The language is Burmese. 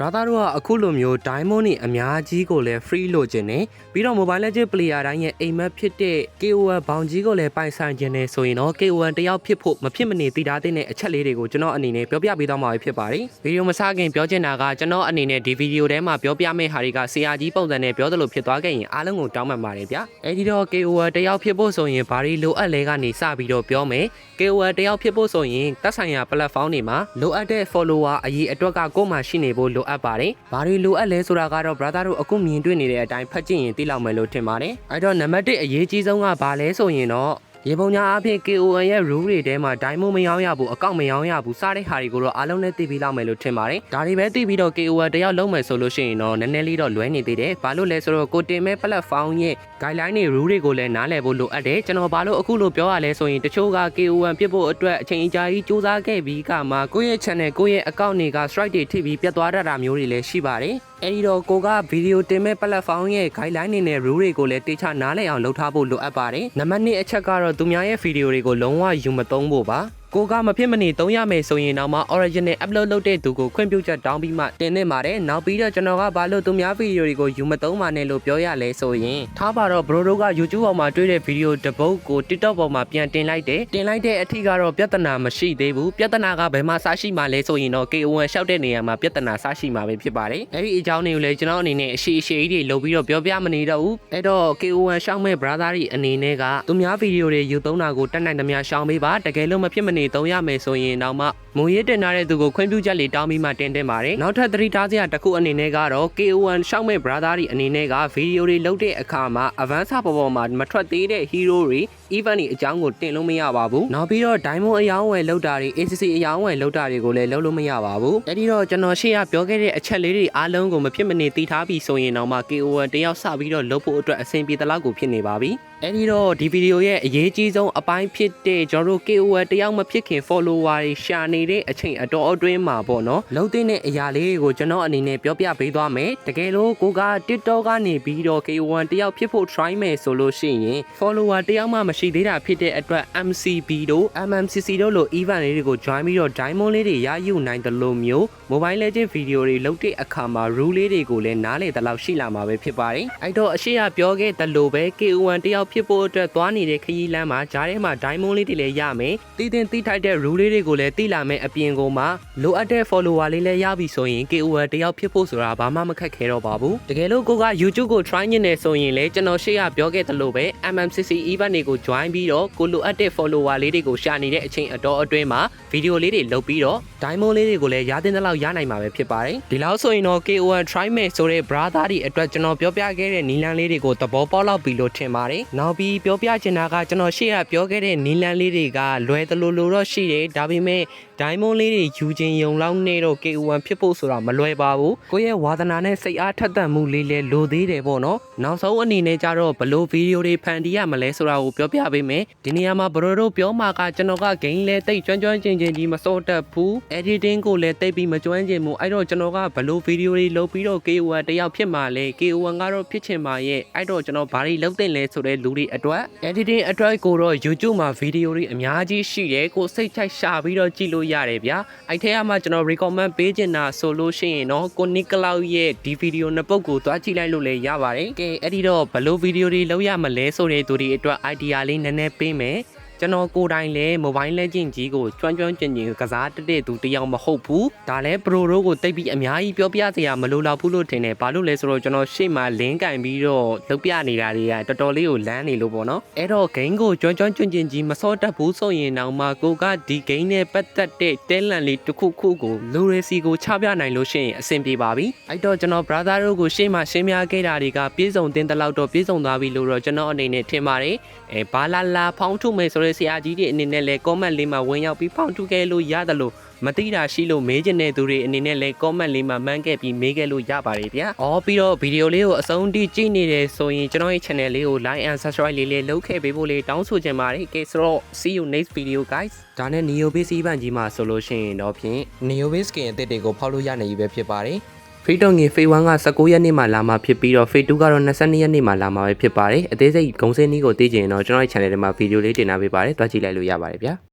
brother တို့ကအခုလိုမျိုး diamond တွေအများကြီးကိုလည်း free လို့ခြင်းနဲ့ပြီးတော့ mobile legend player တိုင်းရဲ့အိမ်မက်ဖြစ်တဲ့ KOL ဘောင်ကြီးကိုလည်းပိုင်ဆိုင်ခြင်းနဲ့ဆိုရင်တော့ KOL တယောက်ဖြစ်ဖို့မဖြစ်မနေသိထားတဲ့အချက်လေးတွေကိုကျွန်တော်အနေနဲ့ပြောပြပေးသွားမှာဖြစ်ပါတယ်ဗီဒီယိုမစခင်ပြောချင်တာကကျွန်တော်အနေနဲ့ဒီဗီဒီယိုထဲမှာပြောပြမယ့်ဟာတွေကဆရာကြီးပုံစံနဲ့ပြောသလိုဖြစ်သွားခဲ့ရင်အားလုံးကိုတောင်းပန်ပါတယ်ဗျာအဲဒီတော့ KOL တယောက်ဖြစ်ဖို့ဆိုရင်ဘာတွေလိုအပ်လဲကနေစပြီးတော့ပြောမယ် KOL တယောက်ဖြစ်ဖို့ဆိုရင်သက်ဆိုင်ရာ platform တွေမှာလိုအပ်တဲ့ follower အရေးအတွက်ကကိုယ်မှရှိနေဖို့လိုအပ်ပါတယ်။ဘာတွေလိုအပ်လဲဆိုတာကတော့ brother တို့အခုမြင်တွေ့နေတဲ့အတိုင်းဖတ်ကြည့်ရင်သိလောက်မယ်လို့ထင်ပါတယ်။အဲ့တော့နံပါတ်1အရေးကြီးဆုံးကဘာလဲဆိုရင်တော့ ရေပုံညာအဖြစ် KON ရဲ့ rule တွေထဲမှာ diamond မရောင်းရဘူးအကောင့်မရောင်းရဘူးစတဲ့ဟာတွေကိုတော့အားလုံးနဲ့သိပြီးလောက်မယ်လို့ထင်ပါတယ်။ဒါတွေပဲသိပြီးတော့ KON တယောက်လုံးမယ်ဆိုလို့ရှိရင်တော့နည်းနည်းလေးတော့လွဲနေသေးတယ်။ဘာလို့လဲဆိုတော့ကိုတင်မဲ့ platform ရဲ့ guideline တွေ rule တွေကိုလည်းနားလည်ဖို့လိုအပ်တယ်။ကျွန်တော်ဘာလို့အခုလိုပြောရလဲဆိုရင်တချို့က KON ပြစ်ဖို့အတွက်အချိန်အကြာကြီးစူးစမ်းခဲ့ပြီးကမှကိုယ့်ရဲ့ channel ကိုယ့်ရဲ့ account တွေက strike တွေထိပြီးပြတ်သွားတတ်တာမျိုးတွေလည်းရှိပါတယ်။ အဲဒီတော့ကိုကဗီဒီယိုတင်မဲ့ platform ရဲ့ guideline တွေနဲ့ rule တွေကိုလည်းတေချာနားလည်အောင်လုပ်ထားဖို့လိုအပ်ပါတယ်။နံပါတ်2အချက်ကတော့သူများရဲ့ဗီဒီယိုတွေကိုလုံးဝယူမသုံးဖို့ပါ။ ကိုကမဖြစ်မနေသုံးရမယ်ဆိုရင်တော့မှ original upload လုပ်တဲ့သူကိုခွင့်ပြုချက်တောင်းပြီးမှတင်နေပါတယ်။နောက်ပြီးတော့ကျွန်တော်ကဘာလို့သူများဗီဒီယိုတွေကိုယူမသုံးပါနဲ့လို့ပြောရလဲဆိုရင်ထားပါတော့ bro တို့က YouTube ပေါ်မှာတွေ့တဲ့ဗီဒီယိုတစ်ပုဒ်ကို TikTok ပေါ်မှာပြန်တင်လိုက်တယ်။တင်လိုက်တဲ့အထီးကတော့ပြဿနာမရှိသေးဘူး။ပြဿနာကဘယ်မှာစရှိမှလဲဆိုရင်တော့ KON ရှောက်တဲ့နေရာမှာပြဿနာစရှိမှာပဲဖြစ်ပါတယ်။အဲဒီအကြောင်းတွေကိုလည်းကျွန်တော်အနေနဲ့အရှိအရှိကြီးတွေလုပ်ပြီးတော့ပြောပြမနေတော့ဘူး။အဲ့တော့ KON ရှောက်မဲ့ brother တွေအနေနဲ့ကသူများဗီဒီယိုတွေယူသုံးတာကိုတက်နိုင်သမျှရှောင်ပေးပါ။တကယ်လို့မဖြစ်မနေသုံးရမယ်ဆိုရင်တော့မှမုံရည်တင်ထားတဲ့သူကိုခွင့်ပြုချက်လေးတောင်းပြီးမှတင်တင်ပါတယ်။နောက်ထပ်သတိထားစရာတစ်ခုအနေနဲ့ကတော့ KO1 ရှောက်မဲ့ brother တွေအနေနဲ့ကဗီဒီယိုတွေလုပ်တဲ့အခါမှာ advance ပေါ်ပေါ်မှာမထွက်သေးတဲ့ hero တွေ event တွေအကြောင်းကိုတင်လို့မရပါဘူး။နောက်ပြီးတော့ diamond အယောင်းဝယ်လုပ်တာတွေ ACC အယောင်းဝယ်လုပ်တာတွေကိုလည်းလုပ်လို့မရပါဘူး။အဲဒီတော့ကျွန်တော်ရှေ့ကပြောခဲ့တဲ့အချက်လေးတွေအားလုံးကိုမဖြစ်မနေသိထားပြီးဆိုရင်တော့မှ KO1 တယောက်စပြီးတော့လုပ်ဖို့အတွက်အဆင်ပြေသလောက်ကိုဖြစ်နေပါပြီ။ အဲဒီတော့ဒီဗီဒီယိုရဲ့အရေးကြီးဆုံးအပိုင်းဖြစ်တဲ့ကျွန်တော်တို့ KOL တယောက်မဖြစ်ခင် follower တွေရှာနေတဲ့အချိန်အတော်အတွင်းမှာပေါ့နော်လုံးသိတဲ့အရာလေးတွေကိုကျွန်တော်အနေနဲ့ပြောပြပေးသွားမယ်တကယ်လို့ကိုက TikTok ကနေပြီးတော့ KOL တယောက်ဖြစ်ဖို့ try မယ်ဆိုလို့ရှိရင် follower တယောက်မှမရှိသေးတာဖြစ်တဲ့အတွက် MCB တို့ MMCC တို့လို event လေးတွေကို join ပြီးတော့ diamond လေးတွေရယူနိုင်တယ်လို့မျိုး mobile legend video တွေလုပ်တဲ့အခါမှာ rule လေးတွေကိုလည်းနားလည်တဲ့လောက်ရှိလာမှာပဲဖြစ်ပါတယ်အဲ့တော့အရှိရပြောခဲ့တယ်လို့ပဲ KOL တယောက်ဖြစ်ဖို့အတွက်သွားနေတဲ့ခရီးလမ်းမှာဂျားထဲမှာ diamond လေးတွေလည်းရမယ်တည်တင်တိထိုက်တဲ့ rule လေးတွေကိုလည်းသိလာမယ်အပြင်ကိုမှလိုအပ်တဲ့ follower လေးလည်းရပြီဆိုရင် KOL တယောက်ဖြစ်ဖို့ဆိုတာဘာမှမခက်ခဲတော့ပါဘူးတကယ်လို့ကိုက YouTube ကို try ညနေဆိုရင်လည်းကျွန်တော်ရှေ့ကပြောခဲ့တယ်လို့ပဲ MMCC event တွေကို join ပြီးတော့ကိုလိုအပ်တဲ့ follower လေးတွေကိုရှာနေတဲ့အချိန်အတော်အတွင်းမှာဗီဒီယိုလေးတွေလုပ်ပြီးတော့ diamond လေးတွေကိုလည်းရတဲ့လောက်ရနိုင်မှာပဲဖြစ်ပါတယ်ဒီလောက်ဆိုရင်တော့ KOL try မယ်ဆိုတဲ့ brother တွေအတွက်ကျွန်တော်ပြောပြခဲ့တဲ့နီလန်းလေးတွေကိုသဘောပေါက်လောက်ပြီလို့ထင်ပါတယ်နောက်ပြီးပြောပြချင်တာကကျွန်တော်ရှေ့ကပြောခဲ့တဲ့နီလန်းလေးတွေကလွယ်သလိုလိုတော့ရှိတယ်ဒါပေမဲ့ diamond လေးတွေယူခြင်းယုံလောက်နေတော့ KOL ဖြစ်ဖို့ဆိုတာမလွယ်ပါဘူးကိုယ့်ရဲ့ဝါသနာနဲ့စိတ်အားထက်သန်မှုလေးလည်းလိုသေးတယ်ပေါ့နော်နောက်ဆုံးအနေနဲ့ကြတော့ဘလို့ဗီဒီယိုတွေဖန်တီးရမလဲဆိုတာကိုပြောပြပေးမယ်ဒီနေရာမှာဘရိုတို့ပြောမှာကကျွန်တော်က game လဲတိတ်ကျွမ်းကျွမ်းကျင်ကျင်ကြီးမစောတတ်ဘူး editing ကိုလည်းတိတ်ပြီးမကျွမ်းကျင်ဘူးအဲ့တော့ကျွန်တော်ကဘလို့ဗီဒီယိုတွေလုပ်ပြီးတော့ KOL တယောက်ဖြစ်မှာလဲ KOL ကတော့ဖြစ်ချင်ပါရဲ့အဲ့တော့ကျွန်တော်ဘာတွေလုပ်တင်လဲဆိုတဲ့လူတွေအတွက် editing အတွက်ကိုတော့ YouTube မှာဗီဒီယိုတွေအများကြီးရှိတယ်ကိုစိတ်ထိုက်ရှာပြီးတော့ကြည့်လို့ရတယ်ဗျာအဲ့ထဲမှာကျွန်တော် recommend ပေးချင်တာဆိုလို့ရှိရင်တော့ကိုနီကလောက်ရဲ့ဒီဗီဒီယိုနှစ်ပုတ်ကိုသွားကြည့်လိုက်လို့လည်းရပါတယ်ကဲအဲ့ဒီတော့ဘလို့ဗီဒီယိုတွေလုပ်ရမလဲဆိုတဲ့သူတွေအတွက် idea လေးနည်းနည်းပေးမယ် ကျွန်တော်ကိုယ်တိုင်လည်း mobile legend ကြီးကိုကျွမ်းကျွမ်းကျင်ကျင်ကစားတတ်တဲ့သူတစ်ယောက်မဟုတ်ဘူးဒါလည်း pro တို့ကိုတိတ်ပြီးအများကြီးပြောပြစရာမလိုတော့ဘူးလို့ထင်တယ်ဘာလို့လဲဆိုတော့ကျွန်တော်ရှေ့မှာလင်းကင်ပြီးတော့လုပ်ပြနေတာတွေကတော်တော်လေးကိုလမ်းနေလို့ပေါ့နော်အဲ့တော့ game ကိုကျွမ်းကျွမ်းကျင်ကျင်ကြီးမစောတတ်ဘူးဆိုရင်တော့မှကိုကဒီ game နဲ့ပတ်သက်တဲ့ talent လေးတစ်ခုခုကိုလူရစီကိုချပြနိုင်လို့ရှိရင်အဆင်ပြေပါပြီအဲ့တော့ကျွန်တော် brother တို့ကိုရှေ့မှာရှင်းပြခဲ့တာတွေကပြေဆုံးတင်တဲ့လောက်တော့ပြေဆုံးသွားပြီလို့တော့ကျွန်တော်အနေနဲ့ထင်ပါတယ်အဲဘာလာလာဖောင်းထုမယ်ဆိုတဲ့ဆရာကြီးတွေအနေနဲ့လည်း comment လေးမှာဝင်ရောက်ပြီးဖောင်းထုခဲ့လို့ရတယ်လို့မသိတာရှိလို့မေးချင်တဲ့သူတွေအနေနဲ့လည်း comment လေးမှာမှန်းခဲ့ပြီးမေးခဲ့လို့ရပါတယ်ဗျာ။အော်ပြီးတော့ဗီဒီယိုလေးကိုအဆုံးထိကြည့်နေတယ်ဆိုရင်ကျွန်တော်ရဲ့ channel လေးကို like and subscribe လေးလေးလုပ်ခဲ့ပေးဖို့လေးတောင်းဆိုချင်ပါတယ်။ Okay so see you next video guys ။ဒါနဲ့ Neo Base event ကြီးမှာဆိုလို့ရှိရင်တော့ဖြင့် Neo Base skin အသစ်တွေကိုဖောက်လို့ရနိုင်ပြီပဲဖြစ်ပါတယ်။ Freedom ငင် Phase 1က19ရက်နေ့မှာလာမှာဖြစ်ပြီးတော့ Phase 2ကတော့22ရက်နေ့မှာလာမှာပဲဖြစ်ပါတယ်။အသေးစိတ်ဂုံစင်းနည်းကိုသိချင်ရင်တော့ကျွန်တော်ရဲ့ channel ထဲမှာဗီဒီယိုလေးတင်ထားပေးပါတယ်။တွားကြည့်လိုက်လို့ရပါတယ်ဗျာ။